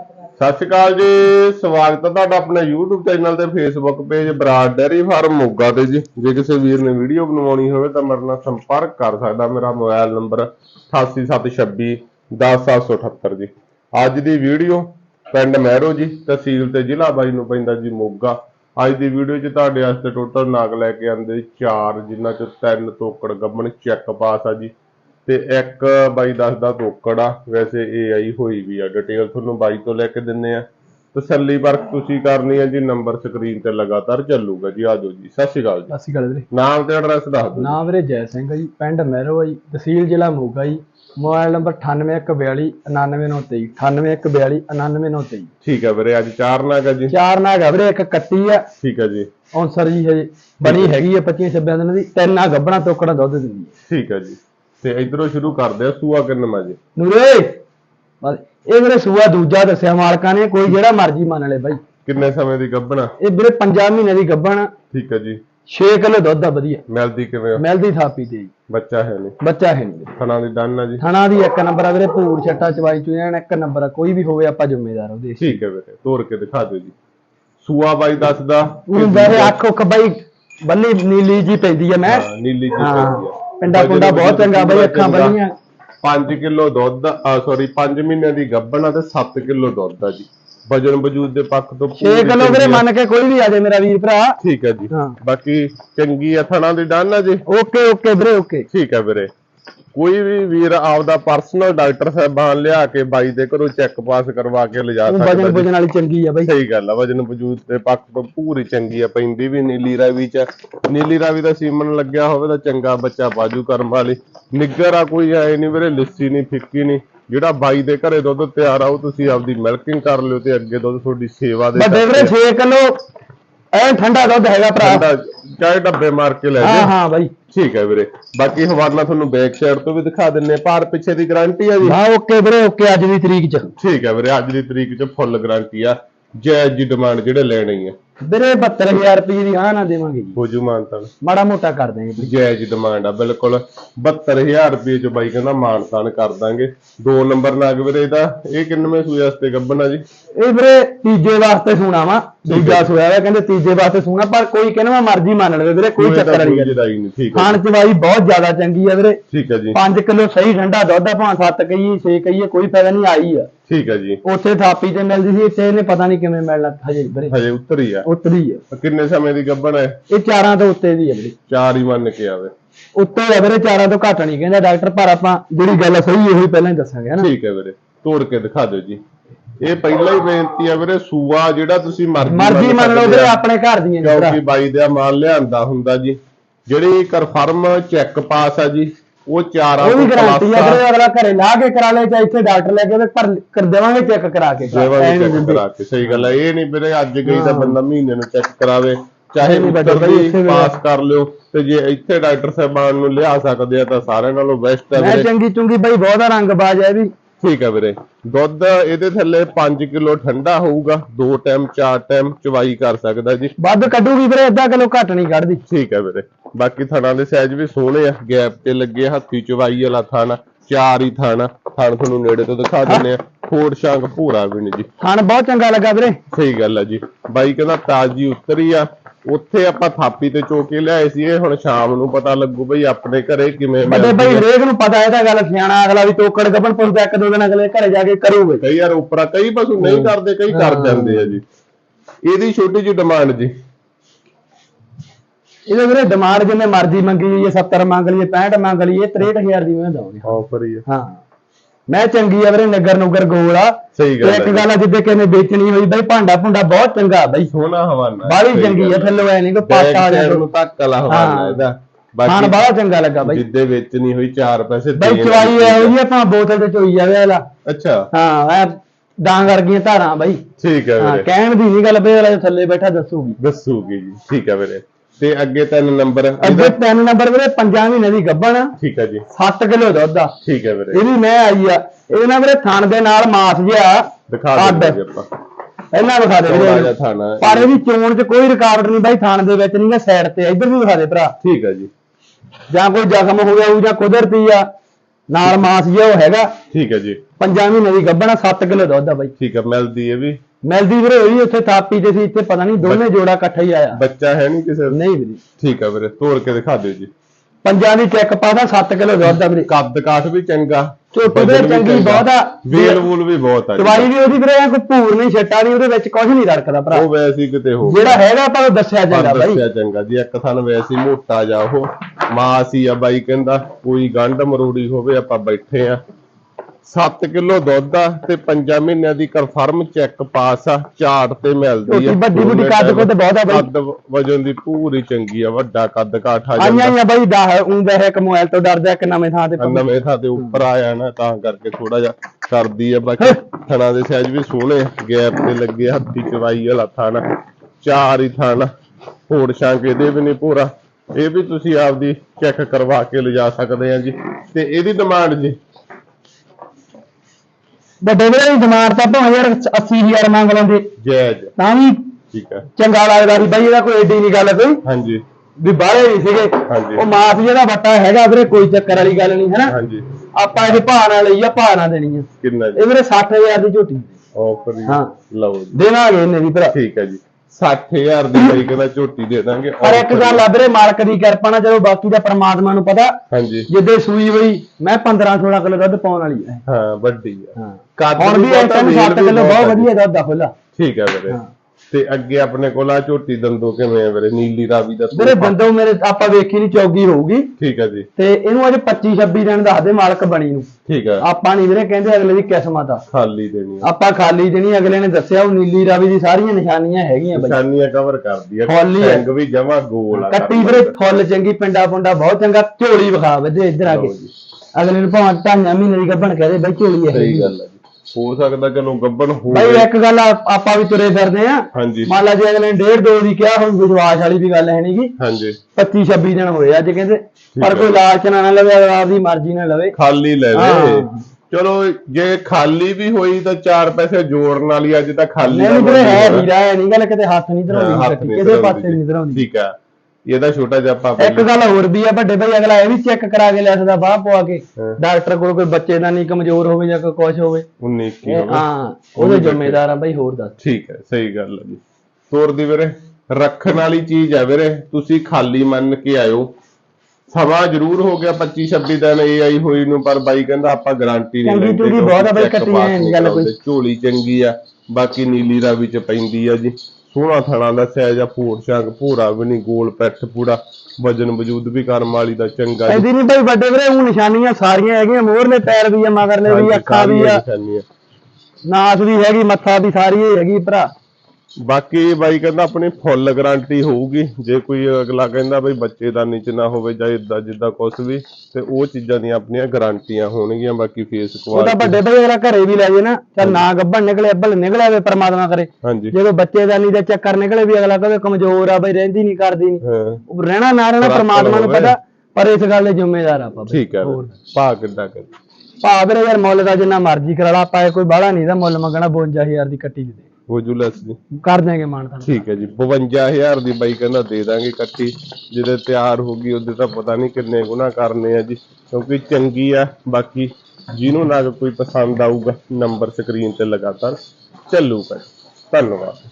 ਸਤਿ ਸ਼੍ਰੀ ਅਕਾਲ ਜੀ, ਸਵਾਗਤ ਹੈ ਤੁਹਾਡਾ ਆਪਣੇ YouTube ਚੈਨਲ ਤੇ Facebook page Brar dairy farm Moga ਤੇ ਜੀ। ਜੇ ਕਿਸੇ ਵੀਰ ਨੇ ਵੀਡੀਓ ਬਣਵਾਉਣੀ ਹੋਵੇ ਤਾਂ ਮੇਰੇ ਨਾਲ ਸੰਪਰਕ ਕਰ ਸਕਦਾ, ਮੇਰਾ ਮੋਬਾਈਲ ਨੰਬਰ 8876 10778 ਜੀ। ਅੱਜ ਦੀ ਵੀਡੀਓ ਪਿੰਡ ਮਹਿਰੋ ਜੀ, ਤਹਿਸੀਲ ਤੇ ਜ਼ਿਲ੍ਹਾ ਬਾਈ ਨੂੰ ਪੈਂਦਾ ਜੀ ਮੋਗਾ। ਅੱਜ ਦੀ ਵੀਡੀਓ 'ਚ ਤੁਹਾਡੇ ਵਾਸਤੇ ਟੋਟਲ ਨਾਗ ਲੈ ਕੇ ਆਂਦੇ ਚਾਰ, ਜਿਨ੍ਹਾਂ 'ਚ ਤਿੰਨ ਤੋਕੜ ਗੱਬਣ ਚੈੱਕ ਪਾਸ ਆ ਜੀ। ਤੇ ਇੱਕ ਬਾਈ ਦੱਸਦਾ ਤੋਕੜ ਆ ਵੈਸੇ ਇਹ ਆਈ ਹੋਈ ਵੀ ਆ ਡਿਟੇਲ ਤੁਹਾਨੂੰ ਬਾਈ ਤੋਂ ਲੈ ਕੇ ਦਿੰਨੇ ਆ। ਤਸੱਲੀ ਵਰਕ ਤੁਸੀਂ ਕਰਨੀ ਹੈ ਜੀ ਨੰਬਰ ਸਕਰੀਨ ਤੇ ਲਗਾਤਾਰ ਚੱਲੂਗਾ ਜੀ ਆਜੋ ਜੀ ਸਤਿ ਸ਼੍ਰੀ ਅਕਾਲ ਜੀ। ਸਤਿ ਸ਼੍ਰੀ ਅਕਾਲ ਵੀਰੇ। ਨਾਮ ਤੇ ਐਡਰੈਸ ਦੱਸ ਦਿਓ ਜੀ। ਨਾਮ ਵੀਰੇ ਜੈ ਸਿੰਘ ਹੈ ਜੀ ਪਿੰਡ ਮਹਿਰੋ ਹੈ ਜੀ ਤਹਿਸੀਲ ਜ਼ਿਲ੍ਹਾ ਮੋਗਾ ਜੀ ਮੋਬਾਈਲ ਨੰਬਰ 9814 99923 9814 99923 ਠੀਕ ਹੈ ਵੀਰੇ ਅੱਜ ਚਾਰ ਨਾਗ ਆ ਜੀ। ਚਾਰ ਨਾਗ ਆ ਵੀਰੇ ਇੱਕ ਕੱਟੀ ਆ। ਠੀਕ ਹੈ ਜੀ। ਔਂਸਰ ਜੀ ਹਜੇ ਬਣੀ ਹੈਗੀ ਆ 25 26 ਦਿਨਾਂ ਦੀ ਤਿੰਨ ਆ ਗੱਬਣਾ ਤੋਕੜਾ ਦੁੱਧ ਦਿੰਦੀ ਹੈ ਠੀਕ ਹੈ ਜੀ। ਤੇ ਇਧਰੋਂ ਸ਼ੁਰੂ ਕਰਦੇ ਆ ਸੂਆ ਕਿੰਨਾ ਜੀ? ਨੂਰੇ ਬਸ ਇਹ ਵੀਰੇ ਸੂਆ ਦੂਜਾ ਦੱਸਿਆ ਮਾਲਕਾਂ ਨੇ ਕੋਈ ਜਿਹੜਾ ਮਰਜ਼ੀ ਮੰਨ ਲੈ ਬਾਈ। ਕਿੰਨੇ ਸਮੇਂ ਦੀ ਗੱਭਣਾ ਇਹ ਵੀਰੇ 5 ਮਹੀਨੇ ਦੀ ਗੱਬਣ ਠੀਕ ਹੈ ਜੀ। 6 ਕਿਲੋ ਦੁੱਧ ਆ ਵਧੀਆ। ਮਿਲਦੀ ਕਿਵੇਂ ਆ? ਮਿਲਦੀ ਥਾਪੀ ਤੇ ਜੀ। ਬੱਚਾ ਹੈ ਨਹੀਂ। ਬੱਚਾ ਹੈ ਨਹੀਂ ਥਣਾ ਦੀ ਡਨ ਆ ਜੀ। ਥਣਾ ਦੀ ਇੱਕ ਨੰਬਰ ਆ ਵੀਰੇ ਭੂਰ ਛੱਟਾ ਚਵਾਈ ਚੁਇਆਣ ਇੱਕ ਨੰਬਰ ਆ। ਕੋਈ ਵੀ ਹੋਵੇ ਆਪਾਂ ਜ਼ਿੰਮੇਦਾਰ ਉਹਦੇ ਠੀਕ ਹੈ ਵੀਰੇ ਤੋੜ ਕੇ ਦਿਖਾ ਦਿਓ ਜੀ। ਸੂਆ ਬਾਈ ਦੱਸਦਾ ਉਹ ਬਾਰੇ ਅੱਖ ਉੱਖ ਬਾਈ ਬੱਲੀ ਨੀਲੀ ਜੀ ਪੈਂਦੀ ਆ ਮੈਂ। ਹਾਂ, ਨੀਲੀ ਜੀ ਪੈਂਦੀ ਆ। ਪਿੰਡਾ ਪੁੰਡਾ ਬਹੁਤ ਚੰਗਾ ਬਾਈ ਅੱਖਾਂ ਬੜੀਆਂ 5 ਕਿਲੋ ਦੁੱਧ ਸੌਰੀ 5 ਮਹੀਨਿਆਂ ਦੀ ਗੱਭਣ ਆ ਤੇ 7 ਕਿਲੋ ਦੁੱਧ ਆ ਜੀ। ਵਜਨ ਵਜੂਦ ਦੇ ਪੱਖ ਤੋਂ 6 ਪੂਰੀ ਕਿਲੋ ਵੀਰੇ। ਮੰਨ ਕੇ ਕੋਈ ਵੀ ਆ ਜਾਏ ਮੇਰਾ ਵੀਰ ਭਰਾ। ਠੀਕ ਹੈ ਜੀ। ਬਾਕੀ ਚੰਗੀ ਆ ਥਣਾ ਦੀ ਡਨ ਆ ਜੀ। ਓਕੇ ਓਕੇ ਵੀਰੇ ਓਕੇ। ਠੀਕ ਹੈ ਵੀਰੇ। ਕੋਈ ਵੀ ਵੀਰ ਆਪਦਾ ਪਰਸਨਲ ਡਾਕਟਰ ਸਾਹਿਬਾਨ ਲਿਆ ਕੇ ਬਾਈ ਦੇ ਘਰੋਂ ਚੈੱਕ ਪਾਸ ਕਰਵਾ ਕੇ ਲਿਜਾ ਸਕਦਾ ਵਜਨ ਜੀ। ਵਜਨ ਵਾਲੀ ਚੰਗੀ ਆ ਬਾਈ। ਸਹੀ ਗੱਲ ਆ ਵਜਨ ਵਜੂਦ ਤੋਂ ਪੂਰੀ ਚੰਗੀ ਆ ਪੈਂਦੀ ਵੀ ਨੀਲੀ ਰਾਵੀ ਚ। ਨੀਲੀ ਰਾਵੀ ਦਾ ਸੀਮਨ ਲੱਗਿਆ ਹੋਵੇ ਤਾਂ ਚੰਗਾ ਬੱਚਾ ਬਾਜੂ ਕਰਮ ਵਾਲੀ। ਨਿੱਗਰ ਆ ਕੋਈ ਐ ਨਹੀਂ ਵੀਰੇ ਲੱਸੀ ਨਹੀਂ ਫਿੱਕੀ ਨਹੀਂ ਜਿਹੜਾ ਬਾਈ ਦੇ ਘਰੇ ਦੁੱਧ ਤਿਆਰ ਆ ਉਹ ਤੁਸੀਂ ਆਪਦੀ ਮਿਲਕਿੰਗ ਕਰ ਲਿਓ ਤੇ ਅੱਗੇ ਦੁੱਧ ਤੁਹਾਡੀ ਸੇਵਾ ਦੇ ਵੱਡੇ ਵੀਰੇ 6 ਕਿਲੋ ਐ ਠੰਡਾ ਦੁੱਧ ਹੈਗਾ ਭਰਾ। ਠੰਡਾ ਚਾਹੇ ਡੱਬੇ ਮਾਰ ਕੇ ਲੈ ਹਾਂ ਜਾਓ ਹਾਂ ਬਾਈ। ਠੀਕ ਹੈ ਵੀਰੇ। ਬਾਕੀ ਹਵਾਲਾ ਤੁਹਾਨੂੰ ਬੈਕ ਸਾਈਡ ਤੋਂ ਵੀ ਦਿਖਾ ਦਿੰਨੇ ਪਾਰ ਪਿੱਛੇ ਦੀ ਗਾਰੰਟੀ ਆ ਜੀ? ਹਾਂ ਓਕੇ ਵੀਰੇ ਓਕੇ ਅੱਜ ਦੀ ਤਰੀਕ ਚ। ਠੀਕ ਹੈ ਵੀਰੇ ਅੱਜ ਦੀ ਤਰੀਕ 'ਚ ਫੁੱਲ ਗਾਰੰਟੀ ਆ। ਜਾਇਜ਼ ਜੀ ਡਿਮਾਂਡ ਜਿਹੜੇ ਲੈਣੀ ਆ। ਵੀਰੇ 72000 ਰੁਪਏ ਦੀ ਹਾਂ ਨਾ ਦੇਵਾਂਗੇ ਜੀ। ਹੋ ਜੂ ਮਾਨਤਾਨ ਮਾੜਾ ਮੋਟਾ ਕਰ ਦੇਂਗੇ ਵੀਰੇ। ਜਾਇਜ਼ ਡਿਮਾਂਡ ਆ ਬਿਲਕੁਲ। 72000 ਰੁਪਏ 'ਚ ਬਾਈ ਕਹਿੰਦਾ ਮਾਨਤਾਨ ਕਰ ਦਾਂਗੇ। ਦੋ ਨੰਬਰ ਨਗ ਵੀਰੇ ਇਹਦਾ। ਇਹ ਕਿੰਨਵੇਂ ਸੂਏ ਵਾਸਤੇ ਗੱਬਣਾ ਜੀ? ਇਹ ਵੀਰੇ ਤੀਜੇ ਵਾਸਤੇ ਸੁਣਾ ਵਾ। ਦੂਜਾ ਸੋਇਆ ਵਾ ਕਹਿੰਦੇ ਤੀਜੇ ਵਾਸਤੇ ਸੁਣਾ ਪਰ ਕੋਈ ਕਹਿੰਦਾ ਮਰਜ਼ੀ ਮੰਨ ਲਵੇ ਵੀਰੇ ਕੋਈ ਚੱਕਰ ਵਾਲੀ ਗੱਲ ਜਦਾਈ ਨਹੀਂ ਠੀਕ ਹੈ ਖਾਣ ਚਵਾਈ ਬਹੁਤ ਜ਼ਿਆਦਾ ਚੰਗੀ ਆ ਵੀਰੇ। ਠੀਕ ਹੈ ਜੀ। 5 ਕਿਲੋ ਸਹੀ ਠੰਡਾ ਦੁੱਧ ਆ ਭਾਂ 7 ਕਹੀਏ 6 ਕਹੀਏ ਕੋਈ ਫਾਇਦਾ ਨਹੀਂ ਆਈ ਆ। ਠੀਕ ਹੈ ਜੀ। ਉੱਥੇ ਥਾਪੀ ਤੇ ਮਿਲਦੀ ਸੀ ਇੱਥੇ ਇਹਨੇ ਪਤਾ ਨਹੀਂ ਕਿਵੇਂ ਮਿਲਣਾ ਹਜੇ ਵੀਰੇ। ਹਜੇ ਉੱਤਰ ਹੀ ਆ। ਉਤਰੀ ਆ ਕਿੰਨੇ ਸਮੇਂ ਦੀ ਗੱਬਣ ਹੈ? ਇਹ ਚਾਰਾਂ ਤੋਂ ਉੱਤੇ ਦੀ ਆ ਵੀਰੇ ਚਾਰ ਹੀ ਮੰਨ ਕੇ ਆਵੇ। ਉੱਤੇ ਆ ਵੀਰੇ ਚਾਰਾਂ ਤੋਂ ਘੱਟ ਨਹੀਂ ਕਹਿੰਦਾ ਡਾਕਟਰ ਪਰ ਆਪਾਂ ਜਿਹੜੀ ਗੱਲ ਸਹੀ ਉਹੀ ਪਹਿਲਾਂ ਹੀ ਦੱਸਾਂਗੇ ਹਨਾ ਠੀਕ ਹੈ ਵੀਰੇ ਤੋੜ ਕੇ ਦਿਖਾ ਦਿਓ ਜੀ। ਇਹ ਪਹਿਲਾਂ ਹੀ ਬੇਨਤੀ ਆ ਵੀਰੇ ਸੂਆ ਜਿਹੜਾ ਤੁਸੀਂ ਮਰਜ਼ੀ ਮਰਜ਼ੀ ਮੰਨ ਲਓ ਵੀਰੇ। ਆਪਣੇ ਘਰ ਦੀਆਂ। ਕਿਉਂਕਿ ਬਾਈ ਦਾ ਮਾਲ ਲਿਆਂਦਾ ਹੁੰਦਾ ਜੀ। ਜਿਹੜੀ ਕਨਫਰਮ ਚੈੱਕ ਪਾਸ ਆ ਜੀ ਉਹ ਚਾਰਾਂ ਉਹ ਵੀ ਗਾਰੰਟੀ ਆ ਵੀਰੇ ਅਗਲਾ ਘਰੇ ਲਾ ਕੇ ਕਰਾ ਲੇ ਚਾਹੇ ਇੱਥੇ ਡਾਕਟਰ ਲੈ ਕੇ ਪਰ ਕਰ ਦੇਵਾਂਗੇ ਚੈੱਕ ਕਰਾ ਕੇ। ਦੇਵਾਂਗੇ ਚੈੱਕ। ਕਰਾ ਕੇ। ਸਹੀ ਗੱਲ ਹੈ ਇਹ ਨਹੀਂ ਵੀਰੇ ਅੱਜ ਗਈ ਤਾਂ। ਬੰਦਾ ਮਹੀਨੇ ਨੂੰ ਚੈੱਕ ਕਰਾਵੇ। ਚਾਹੇ ਬੈਠੇ ਦੀ ਪਾਸ ਕਰ ਲਿਓ। ਤੇ ਜੇ ਇੱਥੇ ਡਾਕਟਰ ਸਾਹਿਬਾਨ ਨੂੰ ਲਿਆ ਸਕਦੇ ਆ ਤਾਂ ਸਾਰਿਆਂ ਨਾਲੋਂ ਬੈਸਟ ਹੈ ਵੀਰੇ। ਚੰਗੀ ਚੁੰਗੀ ਬਾਈ ਬਹੁਤਾ ਰੰਗ ਬਾਜ ਹੈ ਵੀ। ਠੀਕ ਹੈ ਵੀਰੇ। ਦੁੱਧ ਇਹਦੇ ਥੱਲੇ 5 ਕਿਲੋ ਠੰਡਾ ਹੋਊਗਾ। ਦੋ ਟਾਈਮ ਚਾਰ ਟਾਈਮ ਚਵਾਈ ਕਰ ਸਕਦਾ ਜੀ। ਵੱਧ ਕੱਢੂਗੀ ਵੀਰੇ ਅੱਧਾ ਕਿਲੋ ਘੱਟ ਨਹੀਂ ਕੱਢਦੀ। ਠੀਕ ਹੈ ਵੀਰੇ। ਬਾਕੀ ਥਣਾ ਦੇ ਸਾਈਜ਼ ਵੀ ਸੋਹਣੇ ਆ ਗੈਪ ਤੇ ਲੱਗੇ ਹੱਥੀ ਚਵਾਈ ਵਾਲਾ ਥਣ ਚਾਰ ਹੀ ਥਣ ਥਣ ਤੁਹਾਨੂੰ ਨੇੜੇ ਤੋਂ ਦਿਖਾ ਦਿੰਨੇ ਆ ਖੋੜ ਸ਼ਾਂਗ ਭੂਰਾ ਵੀ ਨਹੀਂ ਜੀ। ਖਾਣ ਬਹੁਤ ਚੰਗਾ ਲੱਗਾ ਵੀਰੇ। ਸਹੀ ਗੱਲ ਆ ਜੀ। ਬਾਈ ਕਹਿੰਦਾ ਤਾਜੀ ਉਤਰੀ ਆ ਉੱਥੇ ਆਪਾਂ ਥਾਪੀ ਤੇ ਚੋਕੇ ਲਿਆਏ ਸੀ ਇਹ ਹੁਣ ਸ਼ਾਮ ਨੂੰ ਪਤਾ ਲੱਗੂ ਬਈ ਆਪਣੇ ਘਰੇ ਕਿਵੇਂ ਵੱਡੇ ਆ। ਹਰੇਕ ਨੂੰ ਪਤਾ ਇਹ ਤਾਂ ਗੱਲ ਸਿਆਣਾ ਅਗਲਾ ਵੀ ਤੋਕੜ ਗੱਪਣ ਪੁੱਛਦਾ ਇੱਕ ਦੋ ਦਿਨ ਅਗਲੇ ਘਰੇ ਜਾ ਕੇ ਕਰੂਗੇ। ਕਈ ਯਾਰ ਉਪਰਾ ਕਈ ਪਸ਼ੂ ਨਹੀਂ ਕਰਦੇ ਕਈ ਕਰ। ਜਾਂਦੇ ਆ ਜੀ। ਇਹਦੀ ਛੋਟੀ ਜਿਹੀ ਡਿਮਾਂਡ ਜੀ। ਇਹਦੇ ਵੀਰੇ ਡਿਮਾਂਡ ਜਿੰਨੇ ਮਰਜ਼ੀ ਮੰਗੀ ਜਾਈਏ 70 ਮੰਗ ਲਈਏ 65 ਮੰਗ ਲਈਏ 63000 ਦੀ ਮੈਂ ਦਵਾਂਗੇ ਆਫਰ ਹੀ ਹਾਂ। ਮੈਂ ਚੰਗੀ ਆ ਵੀਰੇ ਨਗਰ ਨੁਗਰ ਗੋਲ ਆ। ਸਹੀ ਗੱਲ ਇੱਕ ਹੈ। ਗੱਲ ਆ ਜਿੱਦੇ ਕਿਨੇ ਵੇਚਣੀ ਹੋਈ ਬਾਈ ਭਾਂਡਾ ਭੁੰਡਾ ਬਹੁਤ ਚੰਗਾ ਬਾਈ। ਸੋਹਣਾ ਹਵਾਨਾ। ਬਾਲੀ ਚੰਗੀ ਆ ਥੱਲੇ ਐ ਨਹੀਂ ਕੋ ਪਾਟਾ ਆ ਬੈਕ ਜਾ ਨੂੰ ਤੱਕ ਕਲਾ ਹਵਾਨਾ ਹਾਂ। ਇਹਦਾ। ਖਾਣ ਬੜਾ ਚੰਗਾ ਲੱਗਾ ਬਾਈ। ਜਿੱਦੇ ਵਿੱਚ ਨਹੀਂ ਹੋਈ 4 ਪੈਸੇ ਬਾਈ ਦੇਣ ਚਵਾਈ ਇਹੋ ਜਿਹੀ ਆਪਾਂ ਬੋਤਲ ਤੇ ਚੋਈ ਜਾਵੇ ਵਾਲਾ ਅੱਛਾ। ਹਾਂ ਐ ਡਾਂਗ ਵਰਗੀਆਂ ਧਾਰਾਂ ਬਾਈ। ਠੀਕ ਹੈ ਹਾਂ ਵੀਰੇ। ਕਹਿਣ ਦੀ ਨਹੀਂ ਗੱਲ ਬਈ ਵਾਲਾ ਥੱਲੇ ਬੈਠਾ ਦੱਸੂਗੀ। ਦੱਸੂਗੀ ਜੀ। ਠੀਕ ਹੈ ਵੀਰੇ। ਤੇ ਅੱਗੇ ਤਿੰਨ ਨੰਬਰ। ਅੱਗੇ ਤਿੰਨ ਨੰਬਰ ਵੀਰੇ ਪੰਜਾਂ ਮਹੀਨੇ ਦੀ ਗੱਭਣ ਠੀਕ ਹੈ ਜੀ। 7 ਕਿਲੋ ਦੁੱਧ ਆ। ਠੀਕ ਹੈ ਵੀਰੇ। ਇਹ ਵੀ ਮੈਂ ਆਈ ਆ। ਇਹ ਨਾ ਵੀਰੇ ਥਣ ਦੇ ਨਾਲ ਮਾਸ ਜਿਹਾ ਦਿਖਾ। ਦਿੰਦੇ ਜੀ ਆਪਾਂ। ਇਹਨਾਂ ਵਿਖਾ ਦੇ ਵੀਰੇ। ਪਰ ਇਹਦੀ ਚੋਣ 'ਚ ਕੋਈ ਰੁਕਾਵਟ ਨਹੀਂ ਬਾਈ ਥਣ ਦੇ ਵਿੱਚ ਨਹੀਂ ਨਾ ਸਾਈਡ ਤੇ ਇੱਧਰ ਵੀ ਵਿਖਾ ਦੇ ਭਰਾ। ਠੀਕ ਹੈ ਜੀ। ਜਾਂ ਕੋਈ ਜ਼ਖਮ ਹੋ ਗਿਆ ਹੋਊ ਜਾਂ ਕੁਦਰਤੀ ਆ। ਨਾਲ ਮਾਸ ਜਿਹਾ ਉਹ ਹੈਗਾ। ਠੀਕ ਹੈ ਜੀ। ਪੰਜਾਂ ਮਹੀਨੇ ਦੀ ਗੱਭਣਾ 7 ਕਿਲੋ ਦੁੱਧ ਆ ਬਾਈ। ਠੀਕ ਹੈ ਮਿਲਦੀ ਇਹ ਵੀ। ਮਿਲਦੀ ਵੀਰੇ ਹੋਈ ਉੱਥੇ ਥਾਪੀ ਤੇ ਸੀ ਇੱਥੇ ਪਤਾ ਨਹੀਂ ਦੋਨੇ ਜੋੜਾ ਇਕੱਠਾ ਹੀ ਆਇਆ। ਬੱਚਾ ਹੈ ਨਹੀਂ ਕਿਸੇ ਦਾ? ਨਹੀਂ ਵੀਰੇ। ਠੀਕ ਹੈ ਵੀਰੇ ਤੋੜ ਕੇ ਦਿਖਾ ਦਿਓ ਜੀ। ਪੰਜਾਂ ਦੀ ਚੈੱਕ ਪਾਦਾ 7 ਕਿਲੋ ਦੁੱਧ ਆ ਵੀਰੇ। ਕੱਦ ਕਾਠ ਵੀ ਚੰਗਾ ਝੋਟੀ ਵੀਰੇ ਵਜਨ ਵੀ ਚੰਗੀ ਚੰਗਾ। ਬਹੁਤ ਆ। ਵੇਲ ਵੂਲ ਵੀ ਬਹੁਤ ਆ ਜੀ। ਦਵਾਈ ਵੀ ਉਹਦੀ ਵੀਰੇ ਐਂ ਕੋਈ ਭੂਰ ਨਹੀਂ ਛੱਟਾ ਨਹੀਂ ਉਹਦੇ ਵਿੱਚ ਕੁਝ ਨਹੀਂ ਰੜਕਦਾ ਭਰਾ। ਉਹ ਵੈਸੇ ਕਿਤੇ ਹੋ ਜਿਹੜਾ ਹੈਗਾ ਆਪਾਂ ਨੂੰ ਦੱਸਿਆ ਜਾਂਦਾ ਬਾਈ। ਦੱਸਿਆ ਚੰਗਾ ਜੀ ਇੱਕ ਥਨ ਵੈਸੇ ਮੋਟਾ ਜਾ ਉਹ। ਮਾਸ ਹੀ ਆ ਬਾਈ ਕਹਿੰਦਾ ਕੋਈ ਗੰਢ ਮਰੋੜੀ ਹੋਵੇ ਆਪਾਂ ਬੈਠੇ ਆ। 7 ਕਿਲੋ ਦੁੱਧ ਆ ਤੇ 5 ਮਹੀਨਿਆਂ ਦੀ ਕਨਫਰਮ ਚੈੱਕ ਪਾਸ ਆ ਝਾੜ ਤੇ ਮਿਲਦੀ ਆ। ਵੱਡੀ ਵੱਡੀ ਕੱਦ ਕੁੱਦ ਬਹੁਤ ਆ ਬਾਈ। ਕੱਦ ਵਜਨ ਦੀ ਪੂਰੀ ਚੰਗੀ ਆ ਵੱਡਾ ਕੱਦ ਕਾਠ ਆ ਆਈਆਂ ਜਾਂਦਾ। ਆਈਆਂ ਬਾਈ ਦਾ ਉਂ ਵੈਸੇ ਇੱਕ ਮੋਬਾਈਲ ਤੋਂ ਡਰਦਾ ਇੱਕ ਨਵੇਂ ਥਾਂ ਤੇ ਨਵੇਂ ਥਾਂ ਤੇ ਉੱਪਰ ਆਇਆ ਨਾ ਤਾਂ ਕਰਕੇ ਥੋੜਾ ਜਿਹਾ ਕਰਦੀ ਆ ਬਾਕੀ ਥਣਾ ਦੇ ਸਾਈਜ਼ ਵੀ ਸੋਹਣੇ ਗੈਪ ਤੇ ਲੱਗੇ ਹੱਥੀ ਚਵਾਈ ਵਾਲਾ ਥਾਣਾ ਚਾਰ ਹੀ ਥਾਣਾ ਹੋੜ ਸ਼ਾਂਕ ਇਹਦੇ ਵੀ ਨਹੀਂ ਪੂਰਾ। ਇਹ ਵੀ ਤੁਸੀਂ ਆਪਦੀ ਚੈੱਕ ਕਰਵਾ ਕੇ ਲਿਜਾ ਸਕਦੇ ਆ ਜੀ। ਤੇ ਇਹਦੀ ਡਿਮਾਂਡ ਜੀ ਵੱਡੇ ਵੀਰੇ ਦੀ ਡਿਮਾਂਡ ਤਾਂ ਭਾਵੇਂ ਯਾਰ 80000 ਮੰਗ ਲੈਂਦੇ। ਜਾਇਜ਼ ਤਾਂ ਵੀ ਠੀਕ ਹੈ। ਚੰਗਾ ਲੱਗਦਾ ਸੀ ਬਾਈ ਇਹਦਾ ਕੋਈ ਏਡੀ ਨਹੀਂ ਗੱਲ ਕੋਈ। ਹਾਂਜੀ। ਵੀ ਬਾਹਲੇ ਨਹੀਂ ਸੀਗੇ। ਉਹ ਮਾਸ ਜਿਹੜਾ ਵੱਟਾ ਹੈਗਾ ਵੀਰੇ ਕੋਈ ਚੱਕਰ ਵਾਲੀ ਗੱਲ ਨਹੀਂ ਹੈਨਾ? ਹਾਂਜੀ। ਆਪਾਂ ਇਹਦੇ ਭਾਅ ਨਾਲ ਲਈ ਆ ਭਾਅ ਨਾਲ ਦੇਣੀ ਆ। ਕਿੰਨਾ ਜੀ? ਇਹ ਵੀਰੇ 60000 ਦੀ ਝੋਟੀ। ਆਫਰ ਜੀ। ਹਾਂ। ਲਓ ਜੀ। ਦੇਵਾਂਗੇ ਇਹਨੇ ਵੀ ਭਰਾ। ਠੀਕ ਹੈ ਜੀ। 60000 ਦੀ ਬਾਈ ਕਹਿੰਦਾ ਝੋਟੀ ਦੇ ਦਾਂਗੇ। ਪਰ ਇੱਕ ਗੱਲ ਆ ਵੀਰੇ ਮਾਲਕ ਦੀ ਕਿਰਪਾ ਨਾਲ ਚਲੋ ਬਾਕੀ ਦਾ ਪ੍ਰਮਾਤਮਾ ਨੂੰ ਪਤਾ ਹਾਂਜੀ। ਜਿੱਦੇ ਸੂਈ ਹੋਈ ਮੈਂ 15 16 ਕਿਲੋ ਦੁੱਧ ਪਾਉਣ ਵਾਲੀ ਹੈ ਹਾਂ ਵੱਡੀ ਆ। ਹਾਂ। ਹੁਣ ਵੀ ਇਸ ਟਾਈਮ ਬਹੁਤ ਆ, 7 ਕਿਲੋ ਬਹੁਤ ਆ। ਵਧੀਆ ਦੁੱਧ ਆ ਖੁੱਲਾ ਠੀਕ ਹੈ ਵੀਰੇ। ਹਾਂ। ਤੇ ਅੱਗੇ ਆਪਣੇ ਕੋਲ ਆ ਝੋਟੀ ਦੰਦੋ ਕਿਵੇਂ ਆ ਵੀਰੇ? ਨੀਲੀ ਰਾਵੀ ਦਾ ਵੀਰੇ ਆ। ਬੰਦੋ ਮੇਰੇ ਆਪਾਂ ਵੇਖੀ ਨਹੀਂ ਚੌਗੀ ਹੋਊਗੀ। ਠੀਕ ਹੈ ਜੀ। ਤੇ ਇਹਨੂੰ ਅਜੇ 25 26 ਦਿਨ ਦੱਸਦੇ ਮਾਲਕ ਬਣੀ ਨੂੰ। ਠੀਕ ਹੈ ਆਪਾਂ ਨਹੀਂ ਵੀਰੇ ਕਹਿੰਦੇ ਅਗਲੇ ਦੀ ਕਿਸਮਤ ਆ। ਖਾਲੀ ਦੇਣੀ ਆ। ਆਪਾਂ ਖਾਲੀ ਦੇਣੀ ਅਗਲੇ ਨੇ ਦੱਸਿਆ ਉਹ ਨੀਲੀ ਰਾਵੀ ਦੀ ਸਾਰੀਆਂ ਨਿਸ਼ਾਨੀਆਂ ਹੈਗੀਆਂ ਬਾਈ। ਨਿਸ਼ਾਨੀਆਂ ਕਵਰ ਕਰਦੀ ਆ। ਆ। ਸਿੰਘ ਵੀ ਜਮਾ ਗੋਲ ਆ ਕੱਟੀ ਵੀਰੇ ਫੁੱਲ ਚੰਗੀ ਪਿੰਡਾ ਪੁੰਡਾ ਬਹੁਤ ਚੰਗਾ। ਝੋਲੀ ਵਿਖਾ ਵੇ ਇੱਧਰ ਆ ਕੇ। ਅਗਲੇ ਨੂੰ ਭਾਵੇਂ ਢਾਈਆਂ ਮਹੀਨੇ ਦੀ ਗੱਭਣ ਕਹਦੇ ਬਈ ਝੋਲੀ ਇਹ ਸਹੀ ਗੱਲ ਹੈ ਹੋ ਸਕਦਾ ਚਲੋ ਗੱਬਨ ਹੋ ਬਾਈ ਇੱਕ ਗੱਲ ਆ- ਆਪਾਂ ਵੀ ਤੁਰੇ ਫਿਰਦੇ ਆ। ਹਾਂਜੀ। ਮੰਨ ਲਾ ਜੇ ਅਗਲੇ ਨੇ ਡੇਢ ਦੋ ਦੀ ਕਿਹਾ ਹੁਣ ਵਿਸ਼ਵਾਸ ਵਾਲੀ ਵੀ ਗੱਲ ਹੈ ਨਹੀਂਗੀ ਹਾਂਜੀ। 25 26 ਦਿਨ ਹੋਏ ਅੱਜ ਕਹਿੰਦੇ। ਪਰ। ਕੋਈ ਲਾਲਚ ਨਾ ਨਾ ਲਵੇ ਅਗਲਾ ਆਪਦੀ ਮਰਜ਼ੀ ਨਾਲ ਲਵੇ। ਖਾਲੀ ਲੈ ਹਾਂ। ਚਲੋ ਜੇ ਖਾਲੀ ਵੀ ਹੋਈ ਤਾਂ ਚਾਰ ਪੈਸੇ ਜੋੜਨ ਵਾਲੀ ਅੱਜ ਤਾਂ ਖਾਲੀ ਨਹੀਂ ਦਾ ਵੀਰੇ ਹੈ ਬਣਦੀ ਵੀਰਾ ਹੈ ਨਹੀਂ ਗੱਲ ਕਿਤੇ ਹੱਥ ਨਹੀਂ ਹਾਂ, ਧਰਾਉਂਦੀ ਹੱਥ ਨਹੀਂ ਕਿਸੇ ਧਰਾਉਂਦੀ ਪਾਸੇ ਨਹੀਂ ਧਰਾਉਂਦੀ। ਠੀਕ ਆ ਇਹਦਾ ਛੋਟਾ ਜਿਹਾ ਆਪਾਂ ਇੱਕ ਗੱਲ ਹੋਰ ਵੀ ਆ ਵੱਡੇ ਭਾਈ ਅਗਲਾ ਇਹ ਵੀ ਚੈੱਕ ਕਰਾ ਕੇ ਲੈ ਸਕਦਾ ਬਾਹ ਪਵਾ ਕੇ। ਡਾਕਟਰ ਕੋਲ ਕੋਈ ਬੱਚੇ ਦਾ ਨਹੀਂ ਕਮਜ਼ੋਰ ਹੋਵੇ ਜਾਂ ਕੋਈ ਕੁਛ ਹੋਵੇ। 19 ਕੀ ਇਹ- ਹੋਵੇ। ਹਾਂ ਉਹਦੇ ਜ਼ਿੰਮੇਦਾਰ ਆ ਬਾਈ ਹੋਰ ਦੱਸ। ਠੀਕ ਹੈ ਸਹੀ ਗੱਲ ਹੈ ਜੀ। ਤੋਰ ਦੀ ਵੀਰੇ ਰੱਖਣ ਵਾਲੀ ਚੀਜ਼ ਹੈ ਵੀਰੇ ਤੁਸੀਂ ਖਾਲੀ ਮੰਨ ਕੇ ਆਇਓ। ਸਮਾਂ ਜ਼ਰੂਰ ਹੋ ਗਿਆ 25 26 ਦਿਨ AI ਹੋਈ ਨੂੰ ਪਰ ਬਾਈ ਕਹਿੰਦਾ ਆਪਾਂ ਗਾਰੰਟੀ ਨਹੀਂ ਲੈਂਦੇ ਚੁੰਗੀ ਬਹੁਤ ਆ ਬਾਈ, ਕੱਟੀ ਗੱਲ ਕੋਈ। ਝੋਲੀ ਚੰਗੀ ਆ ਬਾਕੀ ਨੀਲੀ ਰਾਵੀ ਚ ਪੈਂਦੀ ਆ ਜੀ। ਸੋਹਣਾ ਥਣਾ ਦਾ ਸਾਈਜ਼ ਆ ਫੋੜ ਸ਼ਾਂਕ ਪੂਰਾ ਵੀ ਨਹੀਂ ਗੋਲ ਪੈਠ ਪੂਰਾ ਵਜਨ ਵਜੂਦ ਵੀ ਕਰਮ ਵਾਲੀ ਦਾ ਚੰਗਾ ਜੀ। ਐਦੀ ਨਹੀਂ ਭਾਈ ਵੱਡੇ ਵੀਰੇ ਉਹ ਨਿਸ਼ਾਨੀਆਂ ਸਾਰੀਆਂ ਹੈਗੀਆਂ ਮੋਹਰਲੇ ਪੈਰ ਵੀ ਆ ਮਗਰਲੇ ਵੀ ਹਾਂਜੀ, ਅੱਖਾਂ ਵੀ ਸਾਰੀਆਂ ਆ ਨਿਸ਼ਾਨੀਆਂ। ਨਾਸ ਵੀ ਹੈਗੀ ਮੱਥਾ ਵੀ ਸਾਰੀ ਹੀ ਹੈਗੀ ਭਰਾ। ਬਾਕੀ ਬਾਈ ਕਹਿੰਦਾ ਆਪਣੀ ਫੁੱਲ ਗਾਰੰਟੀ ਹੋਊਗੀ ਜੇ ਕੋਈ ਅਗਲਾ ਕਹਿੰਦਾ ਬਈ ਬੱਚੇਦਾਨੀ ਚ ਨਾ ਹੋਵੇ ਜਾਂ ਇਦਾਂ ਜਿੱਦਾਂ ਕੁਝ ਵੀ ਤੇ ਉਹ ਚੀਜ਼ਾਂ ਦੀਆਂ ਆਪਣੀਆਂ ਗਾਰੰਟੀਆਂ ਹੋਣਗੀਆਂ ਬਾਕੀ ਫੇਸ ਉਹ ਤਾਂ ਕੁਆਲਿਟੀ ਵੱਡੇ ਭਾਈ ਅਗਲਾ ਘਰੇ ਵੀ ਲੈ ਜੇ ਨਾ ਚੱਲ ਨਾ ਗੱਭਣ ਨਿਕਲੇ ਅੱਬਲ ਨਿਕਲਿਆ ਵੇ ਪਰਮਾਤਮਾ ਕਰੇ। ਹਾਂਜੀ। ਜਦੋਂ ਬੱਚੇਦਾਨੀ ਦਾ ਚੱਕਰ ਨਿਕਲੇ ਵੀ ਅਗਲਾ ਕਹੇ ਕਮਜ਼ੋਰ ਆ ਬਈ ਰਹਿੰਦੀ ਨਹੀਂ ਕਰਦੀ ਨਹੀਂ ਹਾਂ। ਉਹ ਰਹਿਣਾ ਨਾ ਰਹਿਣਾ ਖੁਰਾਕ ਪਰਮਾਤਮਾ ਨੂੰ ਹੋਵੇ। ਪਤਾ ਪਰ ਇਸ ਗੱਲ ਦੇ ਜ਼ਿੰਮੇਦਾਰ ਆਪਾਂ ਬਈ। ਠੀਕ ਹੈ ਹੋਰ। ਪਾ ਕਿੱਦਾਂ ਕਰ? ਭਾ ਵੀਰੇ ਯਾਰ ਮੁੱਲ ਦਾ ਜਿੰਨਾ ਮਰਜ਼ੀ ਕਰਾ ਲਾ ਆਪਾਂ ਇਹ ਕੋਈ ਬਾਹਲਾ ਨਹੀਂ ਦਾ ਮੁੱਲ ਮੰਗਣਾ 52000 ਦੀ ਕੱਟੀ ਦੇ ਦੇ। ਹੋ ਜੂ ਲੈਸ ਜੀ। ਕਰ ਦੇਗੇ ਮਾਨਤਾ ਠੀਕ ਹੈ ਜੀ 52000 ਦੀ ਬਾਈ ਕਹਿੰਦਾ ਦੇ ਦਾਂਗੇ ਇਕੱਠੀ। ਜਿਹਦੇ ਤਿਆਰ ਹੋ ਗਈ ਉਹਦੇ ਤਾਂ ਪਤਾ ਨਹੀਂ ਕਿੰਨੇ ਗੁਣਾ ਕਰਨੇ ਆ ਜੀ। ਕਿਉਂਕਿ ਚੰਗੀ ਆ ਬਾਕੀ ਜਿਹਨੂੰ ਨਾ ਕੋਈ ਪਸੰਦ ਆਊਗਾ ਨੰਬਰ ਸਕਰੀਨ ਤੇ ਲਗਾਤਾਰ ਚੱਲੂਗਾ। ਧੰਨਵਾਦ।